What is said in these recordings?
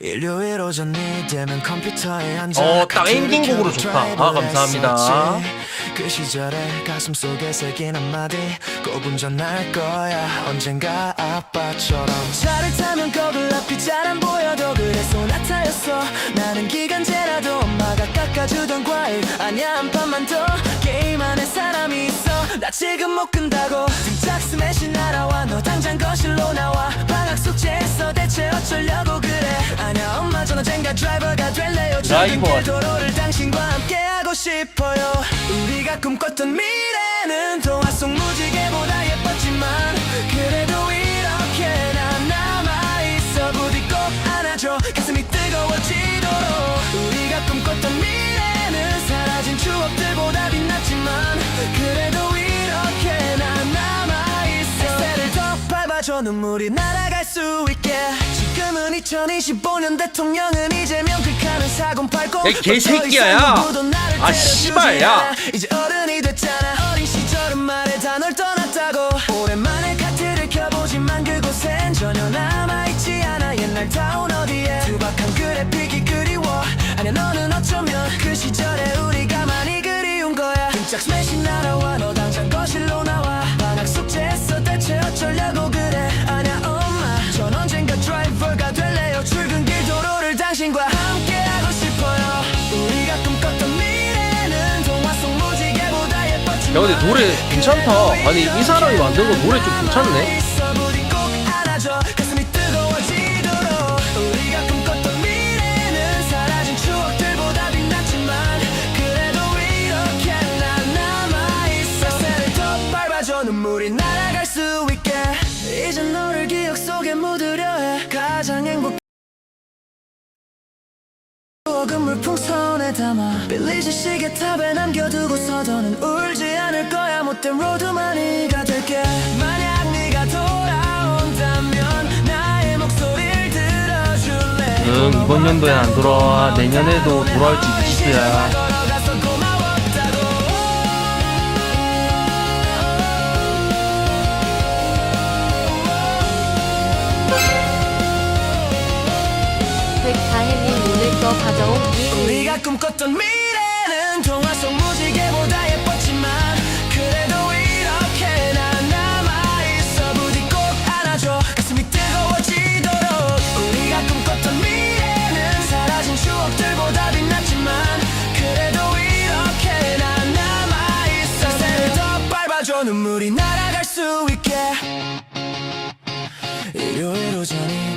일요일 오전이 되면 컴퓨터에 앉아 어, 딱 엔딩곡으로 좋다. 아, 감사합니다. 그 시절에 가슴 속에 새긴 한마디 꼭 운전할 거야. 언젠가 아빠처럼. 차를 타면 거울 앞이 잘 안 보여도 그래 소나타였어. 나는 기간제라도 엄마가 깎아주던 과일. 아니야 한 판만 더. 게임하는 사람이 있어. 나 지금 못 끈다고. 등짝 스매시 날아와. 너 당장 거실로 나와 드라이버. 도로를 당신과 함께 하고 싶어요. 우리가 꿈꿨던 미래는 동화 속 무지개보다 예뻤지만 그래도 이렇게 난 남아있어 부디 꼭 안아줘. 가슴이 뜨거워지도록. 우리가 꿈꿨던 미래는 사라진 추억들보다 빛났지만 그래도 이렇게 난 남아있어. 햇살을 더 밟아줘. 눈물이 지금은 2025년 대통령은 이재명 극하는 사공팔고 야, 이 개새끼야, 야. 아, 씨발, 야. 이제 어른이 됐잖아. 어린 시절은 말해 다널 떠났다고. 오랜만에 카트를 켜보지만 그곳엔 전혀 남아있지 않아. 옛날 타운 어디에 투박한 그래픽이 그리워. 아냐 너는 어쩌면 그 시절에 우리가 많이 그리운 거야. 깜짝 스매시 날아와 너 근데 노래 괜찮다. 아니, 이 사람이 만든 거 노래 좀 괜찮네. 추억은 물풍선에 담아 빌리지 시계탑에 남겨두고 서 더는 울지 않을 거야 못된 로드마니가 될게 만약 네가 돌아온다면 나의 목소리를 들어줄래 응, 이번 연도엔 안 돌아와. 내년에도 돌아올지 미스야. 거 가져온 이 우리가 꿈꿨던 미래는 동화 속 무지개보다 예뻤지만 그래도 이렇게 난 남아있어 부디 꼭 안아줘. 가슴이 뜨거워지도록 우리가 꿈꿨던 미래는 사라진 추억들보다 빛났지만 그래도 이렇게 난 남아있어. 햇살을 더 밟아줘. 눈물이 날아갈 수 있게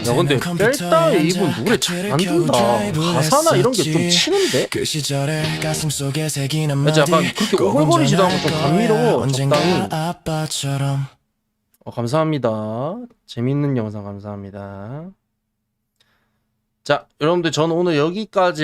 야, 근데 뺄따위 이분 노래 잘 만든다. 가사나 이런 게 좀 치는데? 그 한마디 약간 그렇게 꼭 오글거리지도 않고 좀 감미로워, 적당히. 어, 감사합니다. 재밌는 영상 감사합니다. 자, 여러분들 저는 오늘 여기까지